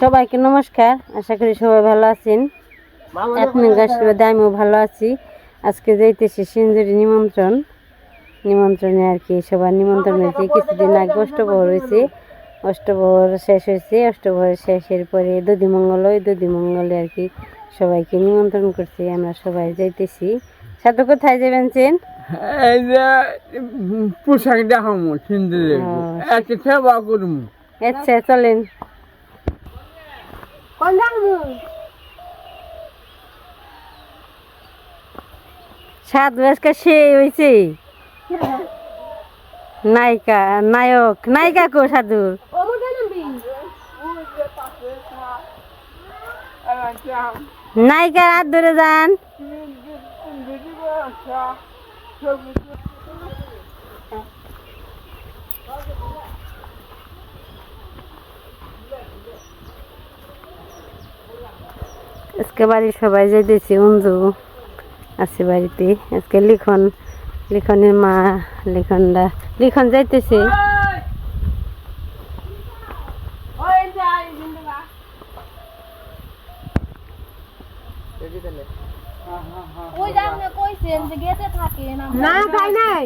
সবাইকে নমস্কার। আশা করি সবাই ভালো আছেন। আপনার আশীর্বাদে আমিও ভালো আছি। আজকে যাইতেছি সিঞ্জুরি নিমন্ত্রণ। নিমন্ত্রণে আর কি সবার নিমন্ত্রণ হয়েছে কিছুদিন আগে অষ্টপ্রহর হয়েছে। অষ্টপ্রহর শেষ হয়েছে। অষ্টপ্রহর শেষের পরে দধিমঙ্গল ওই দধিমঙ্গলে আর কি সবাইকে নিমন্ত্রণ করছি। আমরা সবাই যাইতেছি। সাথে কোথায় যাবেন চেন? পোশাক দেখামো সিন্দুর। সেবা করব আচ্ছা চলেন। সাত বয়স্কা সে হয়েছে নায়িকা নায়ক নায়িকা কো সাধুর নায়িকার হাত ধরে যান আজকে বাড়ির সবাই যাইতেছি অঞ্জু আছে বাড়িতে। আজকে লিখন লিখনের মা লিখনরা লিখন যাইতেছে। না না নাই।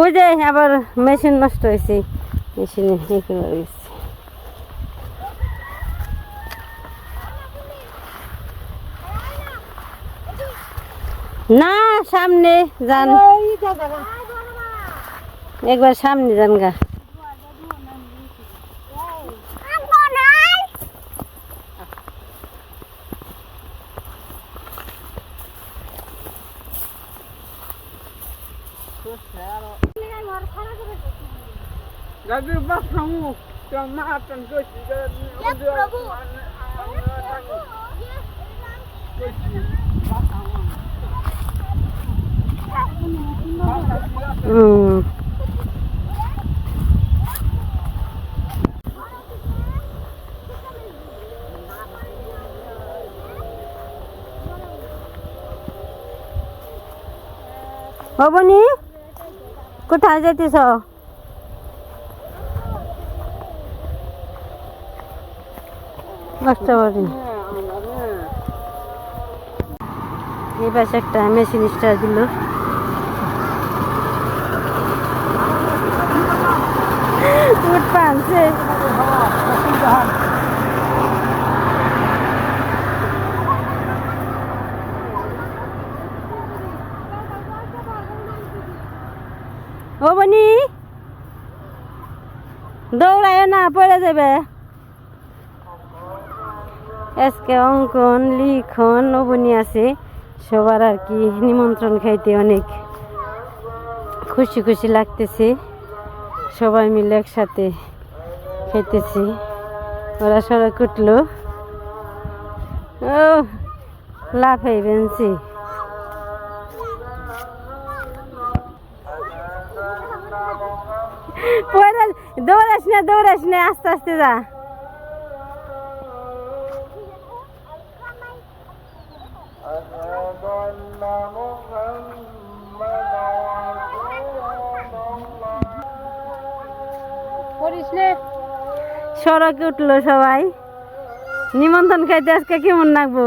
ওই যে আবার মেশিন নষ্ট হয়েছে। মেশিনে গেছে না সামনে যান। একবার সামনে যান গা। Gabi ba kamu jamaatan ke juga Ya Prabu. Hmm. Apa nih? কোথায় যেতেছ নষ্ট করি এই পাশে একটা মেশিন স্টার দিল উঠ পানছে পড়ে যাবে আজকে অঙ্কন, লিখন অবনি আছে সবার আর কি নিমন্ত্রণ খাইতে অনেক খুশি খুশি লাগতেছে। সবাই মিলে একসাথে খেতেছি ওরা সড়ক কুটলো। ও লাফাই বেঞ্চি। পরে দৌড়াস না দৌড়াস না আস্তে আস্তে যা। সড়কে উঠল সবাই। নিমন্ত্রণ খাইতে আজকে কেমন লাগবো?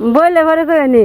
একটা ভালো ভালো বললে পরে করে নি।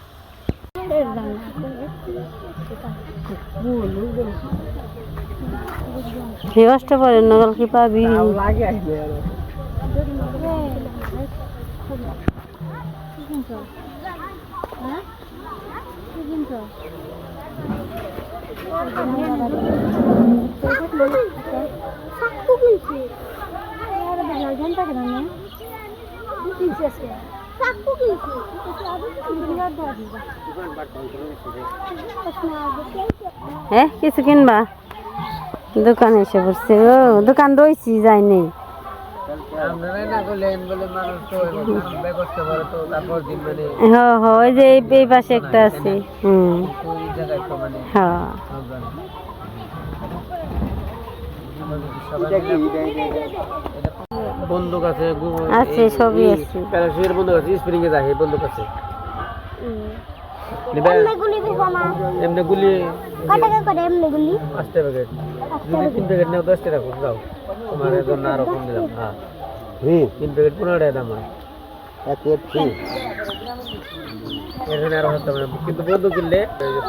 হে অষ্টপরের নগল কি পাবি? হ্যাঁ কিছু কিনবা? দোকানে এসে পড়ছে। ও দোকান রয়েছি যাই নেই। আপনারাই না করলেন বলে মানুষ তো বে করতে পারে তো তারপর দিন হ হ ওই যে এই- পাশে একটা আছে। হুম। হ্যাঁ বন্দুক আছে আছে, সবই আছে। প্যারাসুটের বন্দুক আছে স্প্রিং যায় বন্দুক আছে। এমনি গুলি পাঁচটা প্যাকেট যদি তিন প্যাকেট নেও দশ টাকা করে দাও তোমার জন্য আরও কম দিলাম। হ্যাঁ। তিন প্যাকেট পনেরো টাকা দাম হয় এখানে আরও হতে পারে কিন্তু বন্দুক কিনলে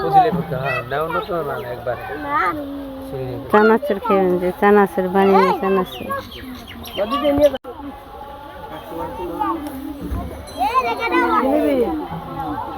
পুদিলে করতে হ্যাঁ নেও না একবার। চানাচুর খেয়ে যে চানাচুর বানিয়ে চানাচুর।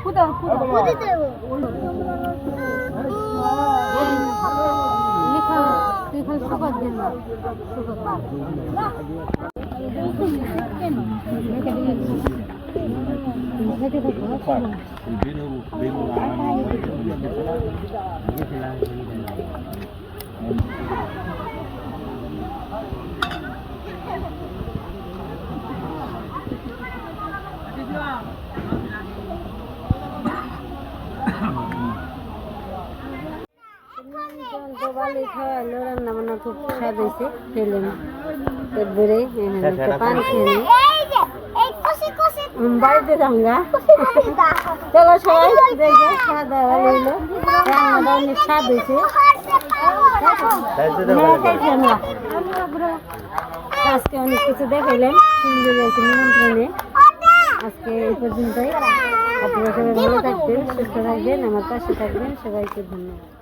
খুদা খুদা খুদিতে লেখা এখানে সুগার দেন না সুগার Yeah. রান্না বান্না খুব স্বাদ হয়েছে চলো সবাই দেখে খাওয়া অনেক হয়েছে। আজকে অনেক কিছু দেখাইলাম সুন্দর আছে নিমন্ত্রণে আজকে এই পর্যন্তই আপনারা সবাই ভালো থাকবেন, সুস্থ থাকবেন, আমার পাশে থাকবেন সবাইকে ধন্যবাদ